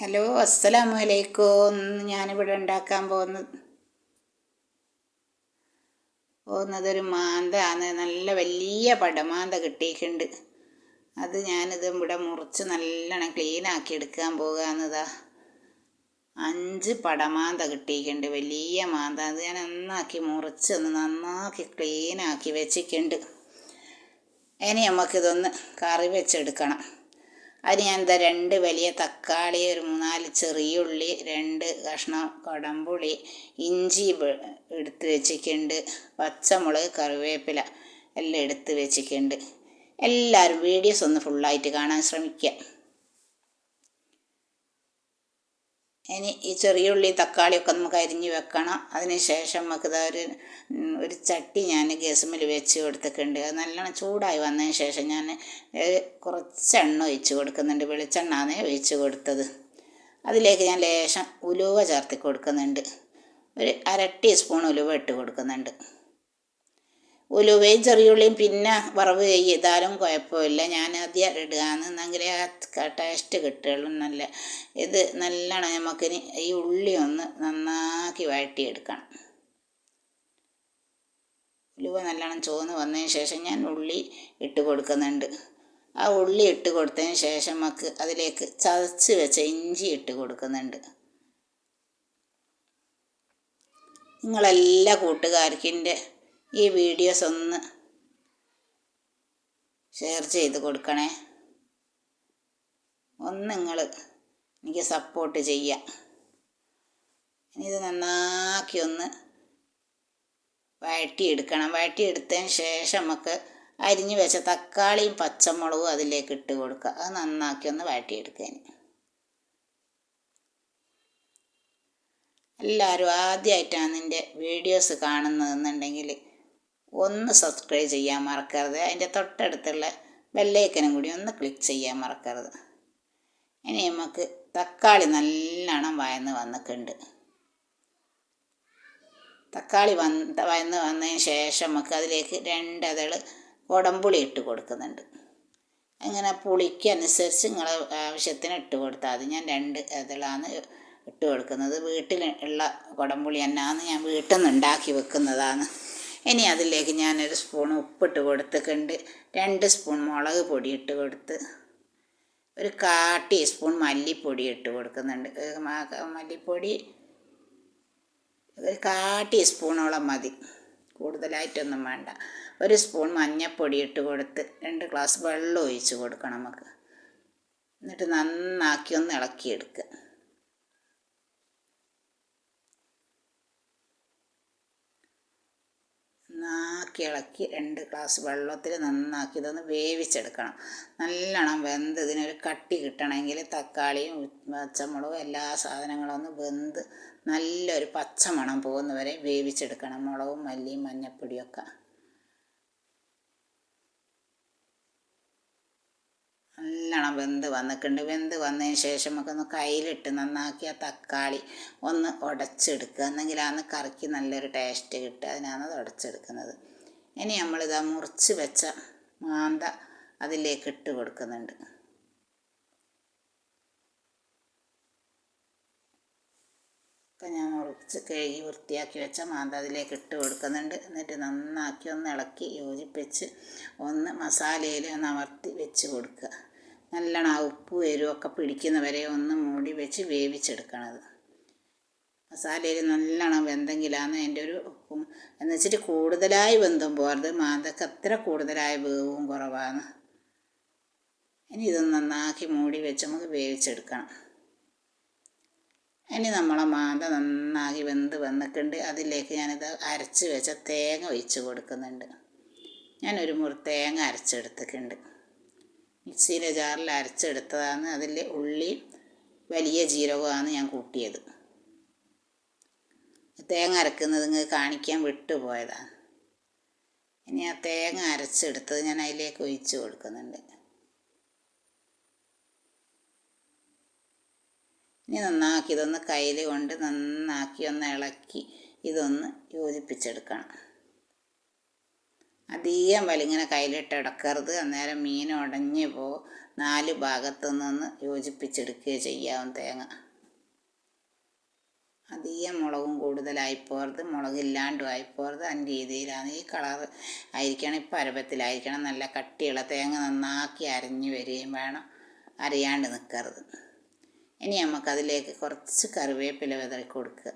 Hello അസ്സലാമു അലൈക്കും ഞാനിവിടെ ഉണ്ടാക്കാൻ പോകുന്നത് പോകുന്നതൊരു മാന്തയാണ് നല്ല വലിയ പടമാന്ത കിട്ടിയിട്ടുണ്ട്. അത് ഞാനിത് ഇവിടെ മുറിച്ച് നല്ലോണം ക്ലീൻ ആക്കി എടുക്കാൻ പോകാന്നതാ. അഞ്ച് പടമാന്ത കിട്ടിയിട്ടുണ്ട്. വലിയ മാന്ത. അത് ഞാൻ നന്നാക്കി മുറിച്ച് ഒന്ന് നന്നാക്കി ക്ലീൻ ആക്കി വെച്ചിട്ടുണ്ട്. ഇനി നമുക്കിതൊന്ന് കറി വെച്ചെടുക്കണം. അതിന് ഞാൻ എന്താ രണ്ട് വലിയ തക്കാളി ഒരു മൂന്നാൽ ചെറിയ ഉള്ളി രണ്ട് കഷ്ണം കടമ്പുളി ഇഞ്ചി എടുത്ത് വെച്ചിട്ടുണ്ട്. പച്ചമുളക് കറിവേപ്പില എല്ലാം എടുത്ത് വെച്ചിട്ടുണ്ട്. എല്ലാവരും വീഡിയോസ് ഒന്ന് ഫുള്ളായിട്ട് കാണാൻ ശ്രമിക്കുക ഇനി ഈ ചെറിയ ഉള്ളി തക്കാളിയൊക്കെ നമുക്ക് അരിഞ്ഞ് വെക്കണം. അതിന് ശേഷം നമുക്ക് ഇതാ ഒരു ഒരു ചട്ടി ഞാൻ ഗ്യാസുമ്മൽ വെച്ച് കൊടുത്തിട്ടുണ്ട്. അത് നല്ലോണം ചൂടായി വന്നതിന് ശേഷം ഞാൻ കുറച്ചെണ്ണ ഒഴിച്ച് കൊടുക്കുന്നുണ്ട്. വെളിച്ചെണ്ണാണ് ഒഴിച്ച് കൊടുത്തത്. അതിലേക്ക് ഞാൻ ലേശം ഉലുവ ചേർത്തി കൊടുക്കുന്നുണ്ട്. ഒരു അര ടീസ്പൂൺ ഉലുവ ഇട്ട് കൊടുക്കുന്നുണ്ട്. ഉലുവയും ചെറിയുള്ളിയും പിന്നെ വറവ് ചെയ്താലും കുഴപ്പമില്ല. ഞാൻ ആദ്യം ഇടുകയാണ് എന്നെങ്കിലേ ആ ടേസ്റ്റ് കിട്ടുകയുള്ളൂ. നല്ല ഇത് നല്ലോണം നമുക്കിനി ഈ ഉള്ളി ഒന്ന് നന്നാക്കി വഴട്ടിയെടുക്കണം ഉലുവ നല്ലോണം ചുവന്ന് വന്നതിന് ശേഷം ഞാൻ ഉള്ളി ഇട്ട് കൊടുക്കുന്നുണ്ട്. ആ ഉള്ളി ഇട്ട് കൊടുത്തതിന് ശേഷം നമുക്ക് അതിലേക്ക് ചതച്ച് വെച്ച ഇഞ്ചി ഇട്ട് കൊടുക്കുന്നുണ്ട്. നിങ്ങളെല്ലാ കൂട്ടുകാർക്കും എന്റെ ഈ വീഡിയോസ് ഒന്ന് ഷെയർ ചെയ്ത് കൊടുക്കണേ. ഒന്ന് നിങ്ങൾ എനിക്ക് സപ്പോർട്ട് ചെയ്യാം. ഇത് നന്നാക്കി ഒന്ന് വഴറ്റിയെടുക്കണം. വഴറ്റിയെടുത്തതിന് ശേഷം നമുക്ക് അരിഞ്ഞു വെച്ച തക്കാളിയും പച്ചമുളകും അതിലേക്ക് ഇട്ട് കൊടുക്കുക. അത് നന്നാക്കി ഒന്ന് വഴറ്റിയെടുക്കാൻ എല്ലാവരും ആദ്യമായിട്ടാണ് നിന്റെ വീഡിയോസ് കാണുന്നതെന്നുണ്ടെങ്കിൽ ഒന്ന് സബ്സ്ക്രൈബ് ചെയ്യാൻ മറക്കരുത്. അതിന്റെ തൊട്ടടുത്തുള്ള ബെല്ലൈക്കനും കൂടി ഒന്ന് ക്ലിക്ക് ചെയ്യാൻ മറക്കരുത്. ഇനി നമുക്ക് തക്കാളി നല്ലോണം വയന്ന് വന്നിട്ടുണ്ട്. തക്കാളി വന്ന് വയന്ന് വന്നതിന് ശേഷം നമുക്ക് അതിലേക്ക് രണ്ടതൾ കുടംപുളി ഇട്ട് കൊടുക്കുന്നുണ്ട്. അങ്ങനെ പുളിക്ക് അനുസരിച്ച് നിങ്ങളെ ആവശ്യത്തിന് ഇട്ട് കൊടുത്താൽ മതി. ഞാൻ രണ്ട് ഇതളാണ് ഇട്ട് കൊടുക്കുന്നത്. വീട്ടിൽ ഉള്ള കുടംപുളി തന്നെയാണ് ഞാൻ വീട്ടിൽ നിന്ന് ഉണ്ടാക്കി വെക്കുന്നതാണ്. ഇനി അതിലേക്ക് ഞാനൊരു സ്പൂൺ ഉപ്പിട്ട് കൊടുത്തിട്ടുണ്ട്. രണ്ട് സ്പൂൺ മുളക് പൊടി ഇട്ട് കൊടുത്ത് ഒരു കാ ടീസ്പൂൺ മല്ലിപ്പൊടി ഇട്ട് കൊടുക്കുന്നുണ്ട്. മല്ലിപ്പൊടി ഒരു കാ ടീസ്പൂണോളം മതി. കൂടുതലായിട്ടൊന്നും വേണ്ട. ഒരു സ്പൂൺ മഞ്ഞൾപ്പൊടി ഇട്ട് കൊടുത്ത് രണ്ട് ഗ്ലാസ് വെള്ളം ഒഴിച്ച് കൊടുക്കണം നമുക്ക്. എന്നിട്ട് നന്നാക്കി ഒന്ന് ഇളക്കിയെടുക്കുക നന്നാക്കി ഇളക്കി രണ്ട് ഗ്ലാസ് വെള്ളത്തിൽ നന്നാക്കി ഇതൊന്ന് വേവിച്ചെടുക്കണം. നല്ലോണം വെന്ത് ഇതിനൊരു കട്ടി കിട്ടണമെങ്കിൽ തക്കാളിയും പച്ചമുളകും എല്ലാ സാധനങ്ങളും ഒന്ന് വെന്ത് നല്ലൊരു പച്ചമണം പോകുന്നവരെ വേവിച്ചെടുക്കണം. മുളകും മല്ലിയും മഞ്ഞപ്പൊടിയൊക്കെ നല്ലോണം വെന്ത് വന്നിട്ടുണ്ട്. വെന്ത് വന്നതിന് ശേഷം നമുക്കൊന്ന് കയ്യിലിട്ട് നന്നാക്കിയ തക്കാളി ഒന്ന് ഉടച്ചെടുക്കുക. എന്നെങ്കിലാണ് കറിക്ക് നല്ലൊരു ടേസ്റ്റ് കിട്ടുക. അതിനാണ് അത് ഉടച്ചെടുക്കുന്നത്. ഇനി നമ്മളിതാ മുറിച്ച് വെച്ച മാന്ത അതിലേക്ക് ഇട്ട് കൊടുക്കുന്നുണ്ട്. ഇപ്പം ഞാൻ മുറിച്ച് കഴുകി വൃത്തിയാക്കി വെച്ച മാന്ത അതിലേക്ക് ഇട്ട് കൊടുക്കുന്നുണ്ട്. എന്നിട്ട് നന്നാക്കി ഒന്ന് ഇളക്കി യോജിപ്പിച്ച് ഒന്ന് മസാലയിൽ ഒന്ന് അമർത്തി വെച്ച് കൊടുക്കുക. നല്ലോണം ഉപ്പ് എരിവൊക്കെ പിടിക്കുന്നവരെ ഒന്ന് മൂടി വെച്ച് വേവിച്ചെടുക്കണത്. മസാലയിൽ നല്ലോണം വെന്തെങ്കിലാണ് അതിന്റെ ഒരു എന്ന് വെച്ചിട്ട് കൂടുതലായി വെന്തും പോകരുത് മാന്തക്ക് അത്ര കൂടുതലായി വേവും കുറവാണ്. ഇനി ഇത് നന്നാക്കി മൂടി വെച്ച് നമുക്ക് വേവിച്ചെടുക്കണം. ഇനി നമ്മളെ മാന്ത നന്നാക്കി വെന്ത് വന്നിട്ടുണ്ട്. അതിലേക്ക് ഞാനിത് അരച്ച് വെച്ച തേങ്ങ ഒഴിച്ച് കൊടുക്കുന്നുണ്ട്. ഞാനൊരു മുറി തേങ്ങ അരച്ചെടുത്തിട്ടുണ്ട്. മിക്സിയിലെ ജാറിൽ അരച്ചെടുത്തതാണ്. അതിൽ ഉള്ളി വലിയ ജീരകമാണ് ഞാൻ കൂട്ടിയത്. തേങ്ങ അരക്കുന്നത് നിങ്ങൾക്ക് കാണിക്കാൻ വിട്ടുപോയതാണ് ഇനി ആ തേങ്ങ അരച്ചെടുത്തത് ഞാൻ അതിലേക്ക് ഒഴിച്ചു കൊടുക്കുന്നുണ്ട്. ഇനി നന്നാക്കി ഇതൊന്ന് കയ്യിൽ കൊണ്ട് നന്നാക്കി ഒന്ന് ഇളക്കി ഇതൊന്ന് യോജിപ്പിച്ചെടുക്കണം. അധികം വലിങ്ങനെ കയ്യിലിട്ട് ഇടക്കരുത്. അന്നേരം മീൻ ഉടഞ്ഞ് പോ. നാല് ഭാഗത്തു നിന്ന് യോജിപ്പിച്ചെടുക്കുകയോ ചെയ്യാവും തേങ്ങ. അധികം മുളകും കൂടുതലായിപ്പോരുത് മുളകില്ലാണ്ടും ആയിപ്പോരുത് അതിന്റെ രീതിയിലാണ് ഈ കളർ ആയിരിക്കണം ഈ പരുവത്തിലായിരിക്കണം. നല്ല കട്ടിയുള്ള തേങ്ങ നന്നാക്കി അരഞ്ഞ് വരികയും വേണം. അരയാണ്ട് നിൽക്കരുത് ഇനി നമുക്കതിലേക്ക് കുറച്ച് കറിവേപ്പില വിതറി കൊടുക്കുക